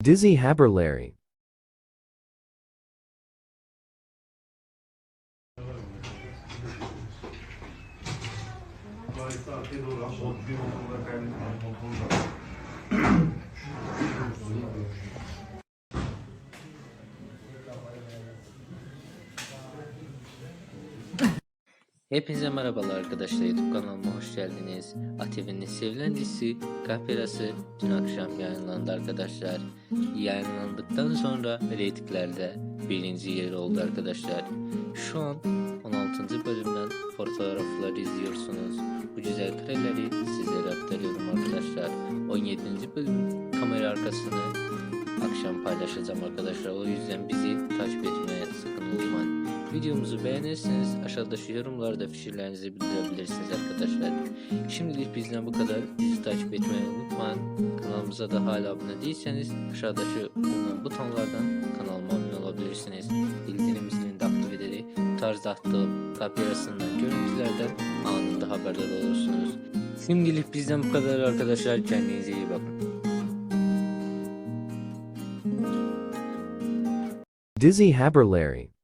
Dizzy Haberlarry. Hepinize merhabalar arkadaşlar YouTube kanalıma hoş geldiniz. ATV'nin sevilen dizisi Kahperası dün akşam yayınlandı arkadaşlar. Yayınlandıktan sonra reytinglerde birinci yer oldu arkadaşlar. Şu an 16. bölümden fotoğrafları izliyorsunuz. Bu güzel kareleri sizlere aktarıyorum arkadaşlar. 17. bölüm kamera arkasını akşam paylaşacağım arkadaşlar. O yüzden bizi Videomuzu beğenirseniz aşağıdaki yorumlarda fikirlerinizi bildirebilirsiniz arkadaşlar. Şimdilik bizden bu kadar. Bizi takip etmeyi unutmayın. Kanalımıza da hala abone değilseniz aşağıdaki bulunan butonlardan kanalıma abone olabilirsiniz. Bildirim zilini de aktif ederek bu tarz attığım kamerasından görüntülerden anında haberdar olursunuz. Şimdilik bizden bu kadar arkadaşlar. Kendinize iyi bakın. Dizzy Haberlarry.